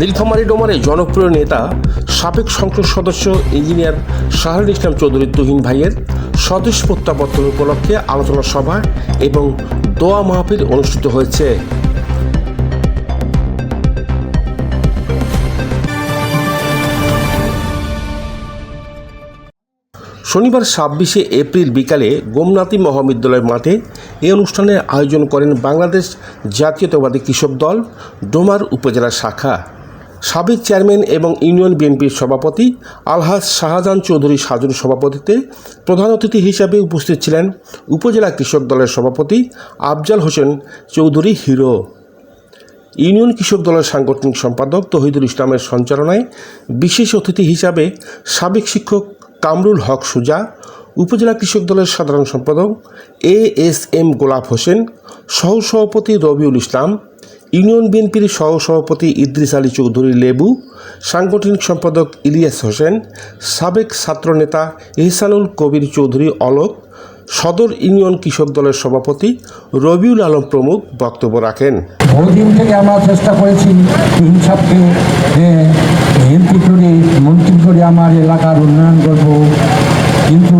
নীলফামারী ডোমারে জনপ্রিয় নেতা, সাবেক সংসদ সদস্য ইঞ্জিনিয়ার শাহরুল ইসলাম চৌধুরী তুহিন ভাইয়ের স্বদেশ প্রত্যাবর্তন উপলক্ষে আলোচনা সভা এবং দোয়া মাহফিল অনুষ্ঠিত হয়েছে। শনিবার ছাব্বিশে এপ্রিল বিকালে গোমনাথী মহাবিদ্যালয় মাঠে এই অনুষ্ঠানের আয়োজন করেন বাংলাদেশ জাতীয়তাবাদী কৃষক দল, ডোমার উপজেলা শাখা। সাবেক চেয়ারম্যান এবং ইউনিয়ন বিএনপির সভাপতি আলহাজ শাহজাহান চৌধুরী সাজুর সভাপতিত্বে প্রধান অতিথি হিসাবে উপস্থিত ছিলেন উপজেলা কৃষক দলের সভাপতি আফজাল হোসেন চৌধুরী হিরো। ইউনিয়ন কৃষক দলের সাংগঠনিক সম্পাদক তহিদুল ইসলামের সঞ্চালনায় বিশেষ অতিথি হিসাবে সাবেক শিক্ষক কামরুল হক সুজা, উপজেলা কৃষক দলের সাধারণ সম্পাদক এ এস এম গোলাপ হোসেন, সহসভাপতি রবিউল ইসলাম ইউনিয়ন বিএনপির সহসভাপতি ইদ্রিস আলী চৌধুরী লেবু, সাংগঠনিক সম্পাদক ইলিয়াস হোসেন, সাবেক ছাত্রনেতা এহসানুল কবির চৌধুরী অলোক, সদর ইউনিয়ন কৃষক দলের সভাপতি রবিউল আলম প্রমুখ বক্তব্য রাখেন। ওই থেকে আমরা চেষ্টা করেছি এমপি করে মন্ত্রী করে আমার এলাকার উন্নয়ন করব, কিন্তু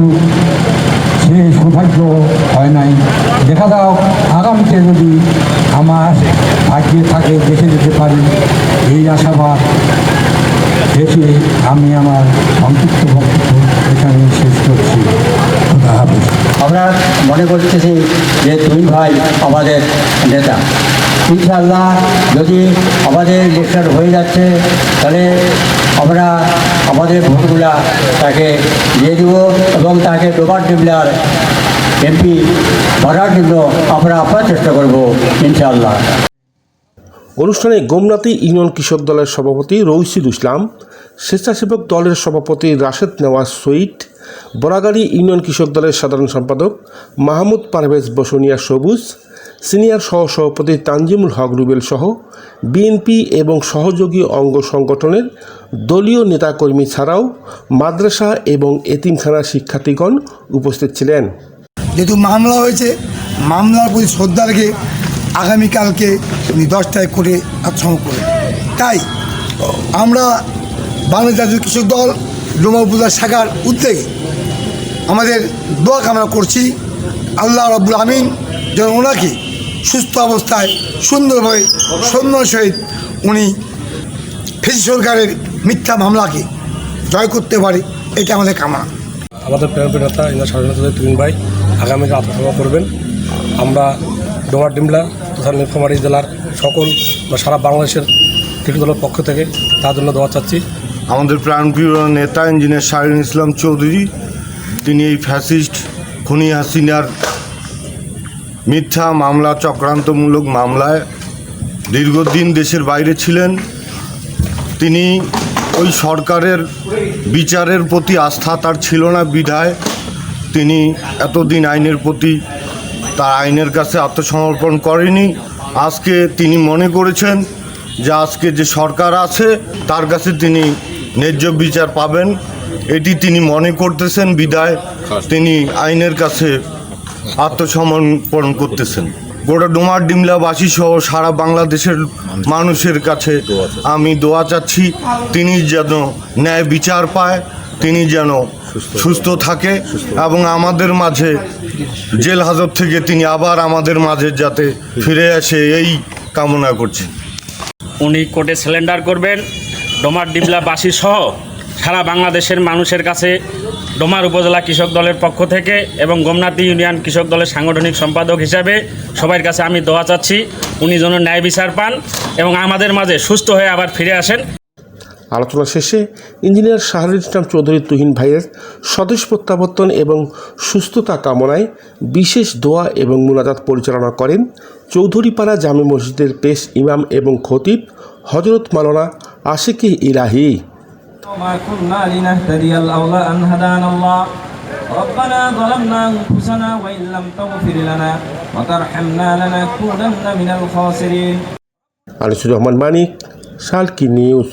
সে সৌভাগ্য হয় নাই। দেখা যাও আগামীতে যদি আমার ভাগ্যে থাকে দেখে যেতে পারি, এই আশাবাদ দেখে আমি আমার সংক্ষিপ্ত বক্তব্য আমরা মনে করতেছি যে তুই ভাই আমাদের নেতা। ইনশাল্লাহ যদি আমাদের ইলেকশন হয়ে যাচ্ছে, তাহলে আমরা আমাদের ভোটগুলা তাকে দিয়ে দিব এবং তাকে ডোবার ডিমলার এমপি করার জন্য আমরা আপ্রাণ চেষ্টা করব ইনশাল্লাহ অনুষ্ঠানে গোমনাথী ইউনিয়ন কৃষক দলের সভাপতি রৌসিদ ইসলাম স্বেচ্ছাসেবক দলের সভাপতি রাশেদ নেওয়াজ সৈয়দ বরাগাড়ি ইউনিয়ন কৃষক দলের সাধারণ সম্পাদক মাহমুদ পারভেজ বসুনিয়া সবুজ, সিনিয়র সহসভাপতি তানজিমুল হক রুবেল সহ বিএনপি এবং সহযোগী অঙ্গ সংগঠনের দলীয় নেতাকর্মী ছাড়াও মাদ্রাসা এবং এতিমখানা শিক্ষার্থীগণ উপস্থিত ছিলেন। যেহেতু মামলা হয়েছে, মামলার প্রতি শ্রদ্ধা রেখে আগামীকালকে দশটায় করে আত্মসমর্পণ তাই আমরা বাংলাদেশ জাতীয় কৃষক দল, ডোমা উপজেলা শাখার উদ্যোগে আমাদের দোয়া কামনা করছি। আল্লাহ রব্বুল আমিন যেন ওনাকে সুস্থ অবস্থায়, সুন্দরভাবে সুন্দর সহিত উনি ফেসি সরকারের মিথ্যা মামলাকে জয় করতে পারে এটা আমাদের কামনা। আমাদের প্রিয় নেতা ইন্দ্র স্বাধীনতা তুমিন ভাই, আগামীতে আত্মসভা করবেন। আমরা ডোমার ডিমলা তথা নীলফামারী জেলার সকল বা সারা বাংলাদেশের ক্রিকেট দলের পক্ষ থেকে তার জন্য দোয়া চাচ্ছি। আমাদের প্রাণপ্রিয় নেতা ইঞ্জিনিয়ার শাহিন ইসলাম চৌধুরী, তিনি এই ফ্যাসিস্ট, খুনি হাসিনার মিথ্যা মামলা, চক্রান্তমূলক মামলায় দীর্ঘদিন দেশের বাইরে ছিলেন। তিনি ওই সরকারের বিচারের প্রতি আস্থা তার ছিল না বিধায়। তিনি এতদিন আইনের প্রতি তার আইনের কাছে আত্মসমর্পণ করেনি। আজকে তিনি মনে করেছেন যে আজকে যে সরকার আছে, তার কাছে তিনি ন্যায্য বিচার পাবেন। এটি তিনি মনে করতেছেন, বিদায় তিনি আইনের কাছে আত্মসমর্পণ করতেছেন। গোটা ডোমার ডিমলাবাসী সহ সারা বাংলাদেশের মানুষের কাছে আমি দোয়া চাচ্ছি, তিনি যেন ন্যায় বিচার পায়, তিনি যেন সুস্থ থাকে এবং আমাদের মাঝে জেল হাজত থেকে তিনি আবার আমাদের মাঝে যাতে ফিরে আসে, এই কামনা করছি। উনি কোর্টে সিলিন্ডার করবেন। ডোমার ডিমলাবাসী সহ সারা বাংলাদেশের মানুষের কাছে ডোমার উপজেলা কৃষক দলের পক্ষ থেকে এবং গোমনাথী ইউনিয়ন কৃষক দলের সাংগঠনিক সম্পাদক হিসাবে সবার কাছে আমি দোয়া চাচ্ছি, উনি যেন ন্যায় বিচার পান এবং আমাদের মাঝে সুস্থ হয়ে আবার ফিরে আসেন। আলোচনা শেষে ইঞ্জিনিয়ার শাহরুল ইসলাম চৌধুরী তুহিন ভাইয়ের স্বদেশ প্রত্যাবর্তন এবং সুস্থতা কামনায় বিশেষ দোয়া এবং মুনাজাত পরিচালনা করেন চৌধুরীপাড়া জামে মসজিদের পেশ ইমাম এবং খতিব হজরত মালানা আশিকি ইলাহি وما كنا لنهتدي لولا أن هدانا الله ربنا ظلمنا أنفسنا وإن لم تغفر لنا وترحمنا لنكونن من الخاسرين আনিসুর রহমান মানিক সালকি নিউজ